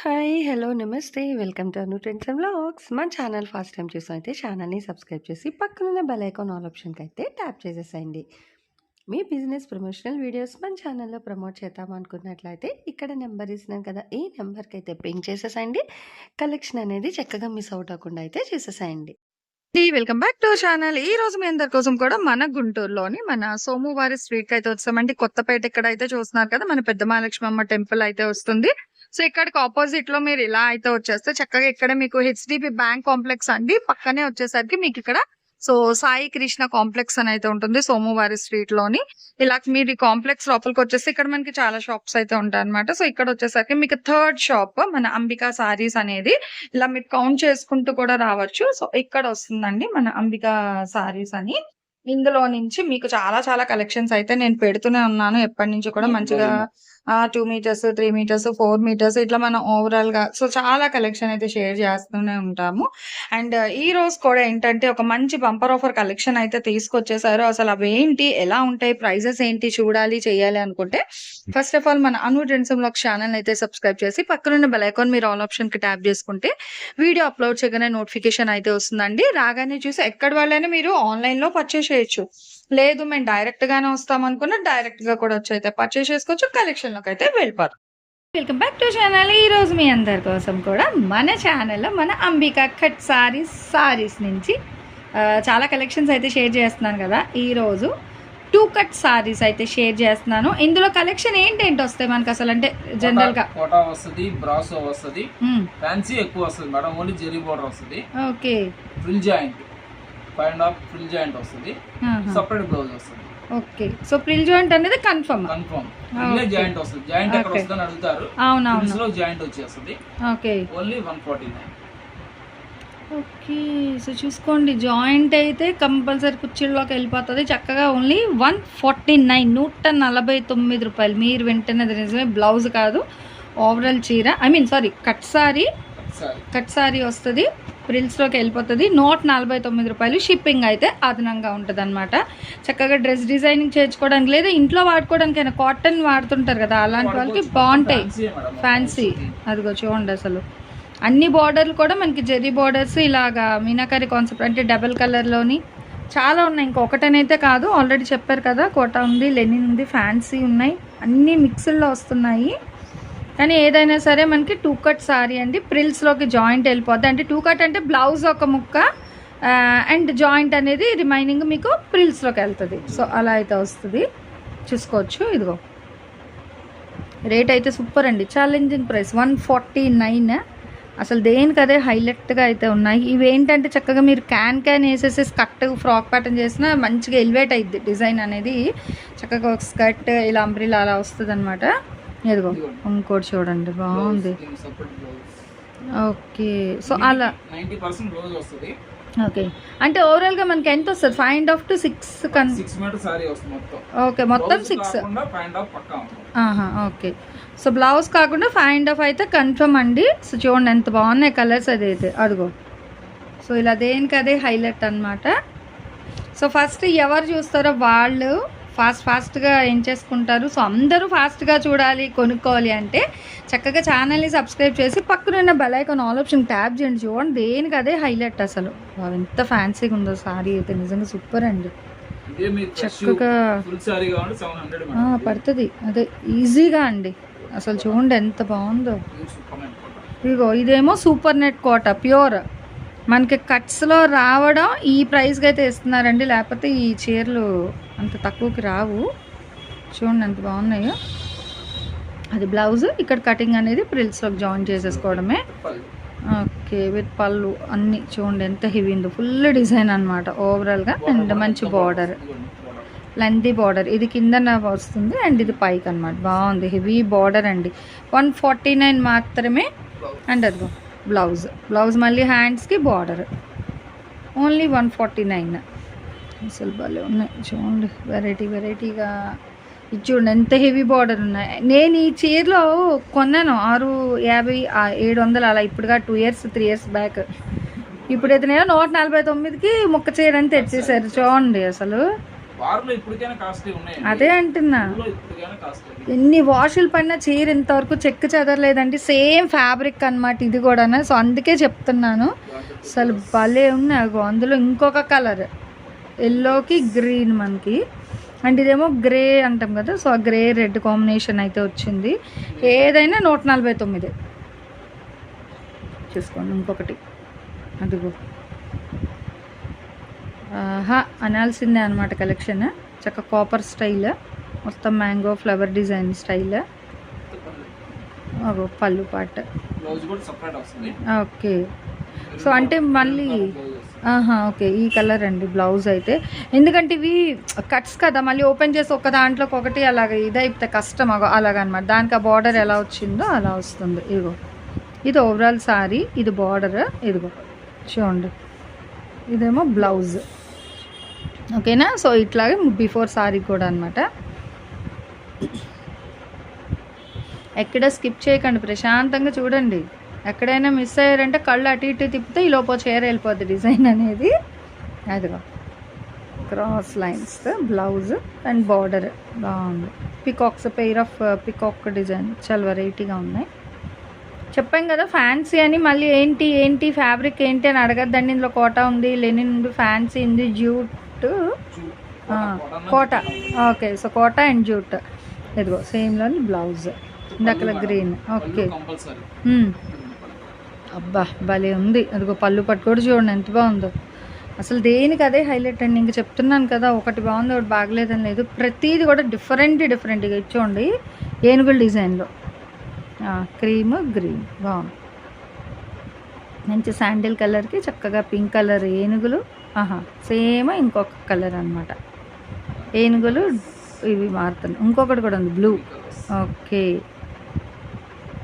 Hi! Hello! నమస్తే. Welcome to Anu trends and blogs మన channel first time అయితే ఛానల్‌ని సబ్స్క్రైబ్ చేసి పక్కనున్న బెల్ ఐకాన్ ఆల్ అయితే ట్యాప్ చేసేసేయండి. మీ బిజినెస్ ప్రమోషనల్ వీడియోస్ మన ఛానల్‌లో ప్రమోట్ చేద్దామనుకున్నట్లయితే ఇక్కడ నెంబర్ ఇస్తున్నాను కదా! ఈ నెంబర్కి అయితే పింక్ చేసేసేయండి. కలెక్షన్ అనేది చక్కగా మిస్ అవుట్ అవ్వకుండా అయితే చేసేసేయండి. Welcome back to channel. ఈ రోజు మీ అందరి కోసం కూడా మన గుంటూరులోని మన సోమవారి స్ట్రీట్‌కి అయితే వచ్చామండి. కొత్తపేట ఇక్కడైతే చూస్తున్నారు కదా! మన పెద్ద మహాలక్ష్మమ్మ టెంపుల్ అయితే వస్తుంది. సో, ఇక్కడికి అపోజిట్‌లో మీరు ఇలా అయితే వచ్చేస్తే చక్కగా ఇక్కడ మీకు హెచ్‌డిబి బ్యాంక్ కాంప్లెక్స్ అండి. పక్కనే వచ్చేసరికి మీకు ఇక్కడ సో, సాయి కృష్ణ కాంప్లెక్స్ అని అయితే ఉంటుంది సోమవారి స్ట్రీట్లోని ఇలా మీరు ఈ కాంప్లెక్స్ లోపలికి వచ్చేసి ఇక్కడ మనకి చాలా షాప్స్ అయితే ఉంటాయి అనమాట సో, ఇక్కడ వచ్చేసరికి మీకు థర్డ్ షాప్ మన అంబికా సారీస్ అనేది ఇలా మీరు కౌంట్ చేసుకుంటూ కూడా రావచ్చు. సో, ఇక్కడ వస్తుందండి మన అంబికా సారీస్ అని. ఇందులో నుంచి మీకు చాలా చాలా కలెక్షన్స్ అయితే నేను పెడుతూనే ఉన్నాను. ఎప్పటినుంచో కూడా మంచిగా 2 మీటర్స్, 3 మీటర్స్, 4 మీటర్స్ ఇట్లా మనం ఓవరాల్‌గా సో, చాలా కలెక్షన్ అయితే షేర్ చేస్తూనే ఉంటాము. అండ్ ఈ రోజు కూడా ఏంటంటే ఒక మంచి బంపర్ ఆఫర్ కలెక్షన్ అయితే తీసుకొచ్చేసారు. అసలు అవేంటి? ఎలా ఉంటాయి? ప్రైజెస్ ఏంటి? చూడాలి, చేయాలి అనుకుంటే ఫస్ట్ ఆఫ్ ఆల్ మన అను ట్రెండ్స్ అండ్ ఛానల్ అయితే సబ్స్క్రైబ్ చేసి పక్కనున్న బెల్ ఐకాన్ మీరు ఆల్ ఆప్షన్కి ట్యాప్ చేసుకుంటే వీడియో అప్‌లోడ్ చేయగానే నోటిఫికేషన్ అయితే వస్తుందండి. రాగానే చూసి ఎక్కడి వాళ్ళైనా మీరు ఆన్‌లైన్‌లో పర్చేస్ చేయొచ్చు. లేదు మేము డైరెక్ట్ గానే వస్తాం అనుకున్న డైరెక్ట్ డైరెక్ట్‌గా కూడా వచ్చి అయితే పర్చేస్ చేసుకోవచ్చు. కలెక్షన్లోకి అయితే వెళ్ళిపోతాం వెల్కమ్ బ్యాక్ టు ఛానల్. ఈ రోజు మీ అందరి కోసం కూడా మన ఛానల్‌లో మన అంబికా కట్ సారీస్ సారీస్ నుంచి చాలా కలెక్షన్స్ అయితే షేర్ చేస్తున్నాను కదా! ఈరోజు 2 కట్ సారీస్ అయితే షేర్ చేస్తున్నాను. ఇందులో కలెక్షన్ ఏంటేంటి వస్తాయి మనకు అసలు అంటే జనరల్‌గా? కోటా వస్తది బ్రాసో వస్తది. ఫ్యాన్సీ ఎక్కువ వస్తుంది మేడం ఓన్లీ జెరీ బోర్డర్ వస్తుంది okay. Frill joint five and half frill joint వస్తుంది! సపరేట్ బ్లౌజ్ వస్తుంది ఓకే. సో, ప్రిల్ జాయింట్ అనేది కన్ఫర్మ్. కన్ఫర్మ్ ఇల్లే. జాయింట్ వస్తుంది జాయింట్ ఎక్కడ. వస్తుందని అడుగుతారు అవునవును. లో జాయింట్ వచ్చేస్తుంది okay. Only one forty nine okay. So, చూసుకోండి జాయింట్ అయితే కంపల్సరీ కుర్చీల్లోకి వెళ్ళిపోతది. చక్కగా ఓన్లీ 149 రూపాయలు. మీరు వింటున్నది నిజమే బ్లౌజ్ కాదు. ఓవరాల్ చీర ఐ మీన్ సారీ కట్ సరే కట్ సారీ వస్తది. ప్రిల్స్‌లోకి వెళ్ళిపోతది. 149 రూపాయలు. షిప్పింగ్ అయితే అదనంగా ఉంటదన్నమాట. చక్కగా డ్రెస్ డిజైనింగ్ చేయించుకోవడానికి లేదా ఇంట్లో వాడుకోవడానికైనా కాటన్ వాడుతుంటారు కదా! అలాంటి వాళ్ళకి బావుంటాయి. ఫ్యాన్సీ అదిగో చూడండి అసలు అన్ని బార్డర్లు కూడా మనకి జెరీ బార్డర్స్ ఇలాగా మీనాకరి కాన్సెప్ట్ అంటే డబల్ కలర్లోని చాలా ఉన్నాయి ఇంకా ఒకటనైతే కాదు ఆల్రెడీ చెప్పారు కదా కోటా ఉంది లెనిన్ ఉంది ఫ్యాన్సీ ఉన్నాయి అన్నీ మిక్స్డ్లో వస్తున్నాయి కానీ ఏదైనా సరే మనకి టూ కట్ సారీ అండి. ప్రిల్స్లోకి జాయింట్ వెళ్ళిపోద్ది. అంటే టూ కట్ అంటే బ్లౌజ్ ఒక ముక్క అండ్ జాయింట్ అనేది రిమైనింగ్ మీకు ప్రిల్స్లోకి వెళ్తుంది. సో అలా అయితే వస్తుంది. చూసుకోవచ్చు. ఇదిగో. రేట్ అయితే సూపర్ అండి. Challenging price one forty nine అసలు దేనికి అదే హైలైట్గా అయితే ఉన్నాయి. ఇవి ఏంటంటే చక్కగా మీరు క్యాన్ క్యాన్ వేసేసి స్కర్ట్ ఫ్రాక్ ప్యాటర్న్ చేసినా మంచిగా ఎలివేట్ అయ్యిద్ది డిజైన్ అనేది చక్కగా ఒక స్కర్ట్ ఇలా అంబ్రిలా అలా వస్తుంది అనమాట ఎదుగో ఇంకోటి చూడండి బాగుంది. ఓకే సో అలా ఓకే అంటే ఓవరాల్గా మనకి ఎంత వస్తుంది? Five and half to six okay మొత్తం సిక్స్ ఓకే. సో బ్లౌజ్ కాకుండా ఫైవ్ అండ్ హాఫ్ అయితే కన్ఫర్మ్ అండి. సో చూడండి ఎంత బాగున్నాయి కలర్స్ అదైతే. అదిగో. సో ఇలా దేనికి అదే హైలైట్ అనమాట సో ఫస్ట్ ఎవరు చూస్తారో వాళ్ళు ఫాస్ట్ ఫాస్ట్గా ఏం చేసుకుంటారు? సో అందరూ ఫాస్ట్గా చూడాలి కొనుక్కోవాలి అంటే చక్కగా ఛానల్ని సబ్స్క్రైబ్ చేసి పక్కనున్న bell icon all option tap చేయండి. చూడండి దేనికి అదే హైలైట్ అసలు. ఎంత ఫ్యాన్సీగా ఉందో సారీ అయితే. నిజంగా సూపర్ అండి. చక్కగా పడుతుంది. అదే ఈజీగా అండి. అసలు చూడండి ఎంత బాగుందో. ఇదిగో ఇదేమో సూపర్ నెట్ కోట ప్యూర్. మనకి కట్స్లో రావడం ఈ ప్రైస్కి అయితే ఇస్తున్నారండి. లేకపోతే ఈ చీరలు అంత తక్కువకి రావు. చూడండి ఎంత బాగున్నాయో. అది బ్లౌజ్. ఇక్కడ కటింగ్ అనేది ప్రిల్స్లోకి జాయిన్ చేసేసుకోవడమే. ఓకే విత్ పళ్ళు అన్నీ చూడండి ఎంత హెవీ ఉందో. ఫుల్ డిజైన్ అనమాట ఓవరాల్గా అండ్ మంచి బార్డర్ లెంతీ బార్డర్ ఇది కింద వస్తుంది అండ్ ఇది పైకి అనమాట బాగుంది. హెవీ బార్డర్ అండి. వన్ ఫార్టీ నైన్ మాత్రమే. అండ్ అదిగో బ్లౌజ్ బ్లౌజ్ మళ్ళీ హ్యాండ్స్కి border only one forty nine అసలు భలే ఉన్నాయి. చూడండి వెరైటీ వెరైటీగా ఇది చూడండి ఎంత హెవీ బార్డర్ ఉన్నాయి. నేను ఈ చీరలో కొన్నాను ఆరు యాభై ఏడు వందలు అలా ఇప్పుడుగా two years three years back ఇప్పుడు ఇతనేమో నూట నలభై తొమ్మిదికి ముక్క చీర అని తెచ్చేసారు చూడండి అసలు. అదే అంటున్నా. ఎన్ని వాషులు పడినా చీర ఇంతవరకు చెక్కు చెదరలేదండి. సేమ్ ఫ్యాబ్రిక్ అన్నమాట ఇది కూడా సో అందుకే చెప్తున్నాను. అసలు భలే ఉన్నాయి. అందులో ఇంకొక కలర్ ఎల్లోకి గ్రీన్ మనకి. అండ్ ఇదేమో గ్రే అంటాం కదా సో ఆ గ్రే రెడ్ కాంబినేషన్ అయితే వచ్చింది. ఏదైనా నూట నలభై తొమ్మిది. చూసుకోండి ఇంకొకటి. అదిగో. ఆహా అనాల్సిందే అనమాట కలెక్షన్. చక్క కాపర్ స్టైల్ మొత్తం మ్యాంగో ఫ్లవర్ డిజైన్ స్టైల్. అగో పళ్ళు పాట. ఓకే. సో అంటే మళ్ళీ ఆహా ఓకే ఈ కలర్ అండి బ్లౌజ్ అయితే. ఎందుకంటే ఇవి కట్స్ కదా మళ్ళీ ఓపెన్ చేసి ఒక దాంట్లోకి ఒకటి అలాగ ఇదైతే కష్టం అగో అలాగనమాట. దానికి ఆ బార్డర్ ఎలా వచ్చిందో అలా వస్తుంది. ఇదిగో ఇది ఓవరాల్ సారీ ఇది బార్డర్ ఇదిగో చూడండి. ఇదేమో బ్లౌజ్. ఓకేనా? సో ఇట్లాగే బిఫోర్ సారీ కూడా అనమాట ఎక్కడ స్కిప్ చేయకండి ప్రశాంతంగా చూడండి. ఎక్కడైనా మిస్ అయ్యారంటే కళ్ళు అటు ఇటు తిప్పితే ఈ లోపల చీర వెళ్ళిపోద్ది డిజైన్ అనేది. అదిగో cross lines blouse and border బాగుంది. Peacocks pair of peacock design చాలా వెరైటీగా ఉన్నాయి. చెప్పాం కదా ఫ్యాన్సీ అని మళ్ళీ ఏంటి ఏంటి ఫ్యాబ్రిక్ ఏంటి అని అడగద్దండి. ఇందులో కోటా ఉంది లెనిన్ ఉంది ఫ్యాన్సీ ఉంది jute Kota okay so Kota and jute ఇదిగో సేమ్లోని బ్లౌజ్ ఇందాక గ్రీన్ ఓకే. అబ్బా భలే ఉంది. అదిగో పళ్ళు పట్టు కూడా చూడండి ఎంత బాగుందో. అసలు దేనికి అదే హైలైట్ అండి? ఇంక చెప్తున్నాను కదా ఒకటి బాగుంది ఒకటి బాగలేదని లేదు. ప్రతిదీ కూడా డిఫరెంట్ డిఫరెంట్గా ఇచ్చోండి ఏనుగుల డిజైన్లో. క్రీమ్ గ్రీన్ బాగుంది. మంచి శాండిల్ కలర్కి చక్కగా పింక్ కలర్ ఏనుగులు ఆహా సేమ్ ఇంకొక కలర్ అనమాట ఏనుగులు ఇవి మారుతున్నాయి. ఇంకొకటి కూడా ఉంది బ్లూ. ఓకే.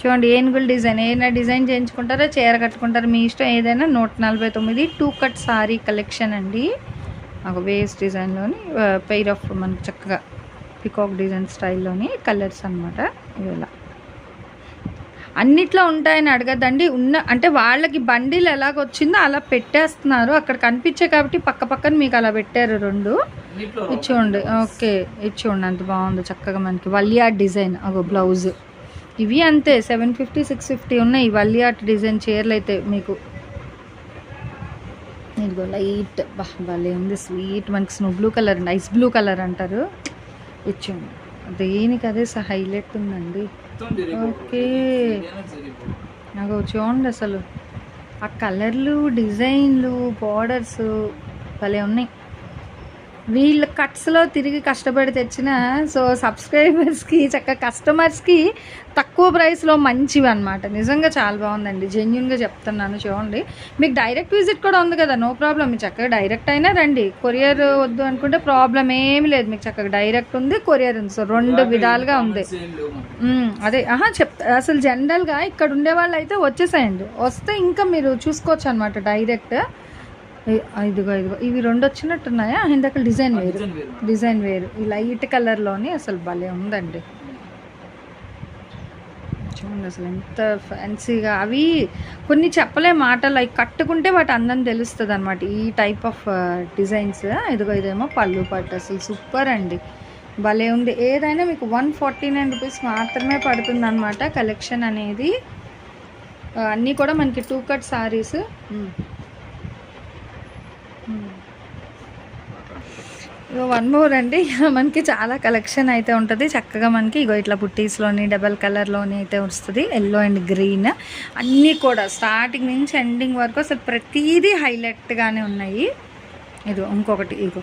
చూడండి ఏనుగుల డిజైన్ ఏదైనా డిజైన్ చేయించుకుంటారో చీర కట్టుకుంటారో మీ ఇష్టం ఏదైనా నూట నలభై తొమ్మిది టూ కట్ సారీ కలెక్షన్ అండి. ఒక వేస్ట్ డిజైన్లోని పెయిర్ ఆఫ్ మనకి చక్కగా పికాక్ డిజైన్ స్టైల్లోని కలర్స్ అనమాట ఇవి ఇలా అన్నిట్లో ఉంటాయని అడగద్దండి. ఉన్న అంటే వాళ్ళకి బండిలు ఎలాగొచ్చిందో అలా పెట్టేస్తున్నారు. అక్కడ కనిపించే కాబట్టి పక్క పక్కన మీకు అలా పెట్టారు రెండు. ఇచ్చుకోండి ఓకే. ఇచ్చుకోండి అంత బాగుంది చక్కగా మనకి. వల్లియాట్ డిజైన్ అగో బ్లౌజ్. ఇవి అంతే సెవెన్ ఫిఫ్టీ సిక్స్ ఫిఫ్టీ ఉన్నాయి. వల్లి ఆర్ట్ డిజైన్ చీరలు అయితే మీకు. ఇదిగో లైట్. బా భలే ఉంది. స్వీట్. మనకి snow blue colour ice blue colour అంటారు. ఇచ్చేయండి. దేనికి అదే హైలైట్ ఉందండి. ఓకే. నాకు చూడండి అసలు. ఆ కలర్లు డిజైన్లు బార్డర్స్ భలే ఉన్నాయి. వీళ్ళ కట్స్లో తిరిగి కష్టపడి తెచ్చిన సో సబ్స్క్రైబర్స్కి చక్క కస్టమర్స్కి తక్కువ ప్రైస్లో మంచివి అనమాట నిజంగా చాలా బాగుందండి. జెన్యున్గా చెప్తున్నాను చూడండి. మీకు డైరెక్ట్ విజిట్ కూడా ఉంది కదా నో ప్రాబ్లం మీరు చక్కగా డైరెక్ట్ అయినా రండి. కొరియర్ వద్దు అనుకుంటే ప్రాబ్లం ఏమీ లేదు. మీకు చక్కగా డైరెక్ట్ ఉంది కొరియర్ ఉంది. సో రెండు విధాలుగా ఉంది. అదే. ఆహా చెప్తా. అసలు జనరల్గా ఇక్కడ ఉండే వాళ్ళు అయితే వచ్చేసేయండి. వస్తే ఇంకా మీరు చూసుకోవచ్చు అనమాట డైరెక్ట్ ఇదిగో ఇదిగో. ఇవి రెండు వచ్చినట్టున్నాయా? ఇందాక డిజైన్ వేరు. డిజైన్ వేరు ఈ లైట్ కలర్లోని అసలు భలే ఉందండి. చూడండి అసలు ఎంత ఫ్యాన్సీగా అవి కొన్ని చెప్పలే మాటలు అవి కట్టుకుంటే వాటి అందం తెలుస్తుంది అనమాట ఈ టైప్ ఆఫ్ డిజైన్స్ ఇదిగో ఇదేమో పళ్ళు పట్టు. అసలు సూపర్ అండి. భలే ఉంది. ఏదైనా మీకు వన్ ఫార్టీ నైన్ రూపీస్ మాత్రమే పడుతుంది అనమాట కలెక్షన్ అనేది అన్నీ కూడా మనకి two cut saris one more అండి. మనకి చాలా కలెక్షన్ అయితే ఉంటుంది. చక్కగా మనకి ఇగో ఇట్లా పుట్టీస్లోని డబల్ కలర్లోని అయితే వస్తుంది. ఎల్లో అండ్ గ్రీన్ అన్నీ కూడా స్టార్టింగ్ నుంచి ఎండింగ్ వరకు అసలు ప్రతిదీ హైలైట్గానే ఉన్నాయి. ఇదిగో ఇంకొకటి ఇగో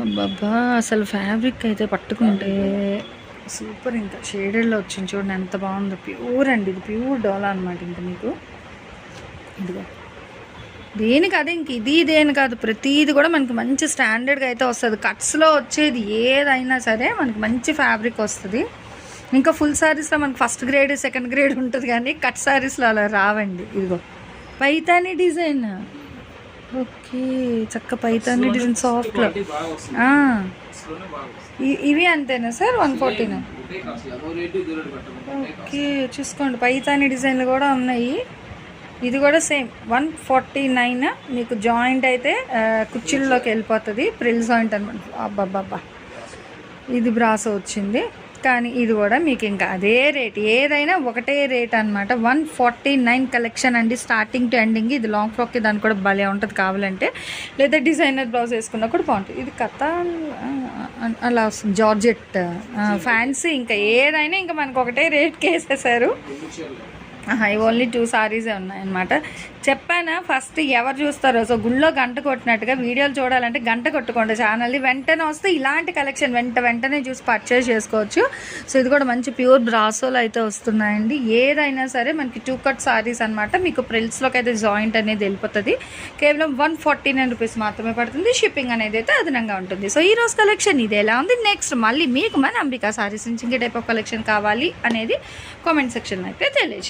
అబ్బబ్బా అసలు ఫ్యాబ్రిక్ అయితే పట్టుకుంటే సూపర్ ఇంకా. షేడెడ్లో వచ్చింది చూడండి ఎంత బాగుందో. ప్యూర్ అండి ఇది ప్యూర్ డోలా అనమాట ఇంకా మీకు. ఇదిగో. దేనికి అదే ఇంక ఇది ఇదేని కాదు ప్రతిది కూడా మనకి మంచి స్టాండర్డ్గా అయితే వస్తుంది. కట్స్లో వచ్చేది ఏదైనా సరే మనకి మంచి ఫ్యాబ్రిక్ వస్తుంది. ఇంకా ఫుల్ శారీస్లో మనకి ఫస్ట్ గ్రేడ్ సెకండ్ గ్రేడ్ ఉంటుంది కానీ కట్ శారీస్లో అలా రావండి. ఇదిగో. Paithani design okay. చక్క పైతాని డిజైన్ సాఫ్ట్లో. ఇవి అంతేనా సార్? వన్ ఫార్టీనా. ఓకే చూసుకోండి. పైతాని డిజైన్లు కూడా ఉన్నాయి. ఇది కూడా సేమ్ వన్ ఫార్టీ నైన్ మీకు జాయింట్ అయితే కుర్చీల్లోకి వెళ్ళిపోతుంది. ప్రిల్ జాయింట్ అనమాట అబ్బాబ్బా ఇది బ్రాసో వచ్చింది. కానీ ఇది కూడా మీకు ఇంకా అదే రేట్ ఏదైనా ఒకటే రేట్ అనమాట వన్ ఫార్టీ నైన్ కలెక్షన్ అండి. స్టార్టింగ్ టు ఎండింగ్ ఇది లాంగ్ ఫ్రాక్కి దానికి కూడా భలే ఉంటుంది కావాలంటే. లేదా డిజైనర్ బ్లౌజ్ వేసుకున్నా కూడా బాగుంటుంది. ఇది కథ అలా వస్తుంది. జార్జెట్ ఫ్యాన్సీ ఇంకా ఏదైనా ఇంకా మనకు ఒకటే రేట్కి వేసేసారు. ఇవి ఓన్లీ టూ సారీసే ఉన్నాయన్నమాట. చెప్పానా ఫస్ట్ ఎవరు చూస్తారో? సో గుళ్ళో గంట కొట్టినట్టుగా వీడియోలు చూడాలంటే గంట కొట్టుకోండి ఛానల్ని వెంటనే వస్తే ఇలాంటి కలెక్షన్ వెంట వెంటనే చూసి పర్చేస్ చేసుకోవచ్చు. సో ఇది కూడా మంచి ప్యూర్ బ్రాసోలు అయితే వస్తున్నాయండి. ఏదైనా సరే మనకి టూ కట్ సారీస్ అనమాట మీకు ప్రిల్స్లోకి అయితే జాయింట్ అనేది వెళ్ళిపోతుంది. కేవలం వన్ ఫార్టీ నైన్ రూపీస్ మాత్రమే పడుతుంది. షిప్పింగ్ అనేది అయితే అదనంగా ఉంటుంది. సో ఈ రోజు కలెక్షన్ ఇది ఎలా ఉంది? నెక్స్ట్ మళ్ళీ మీకు మన అంబికా సారీస్ నుంచి ఇంకే టైప్ ఆఫ్ కలెక్షన్ కావాలి అనేది కామెంట్ సెక్షన్లో అయితే తెలియజేయండి.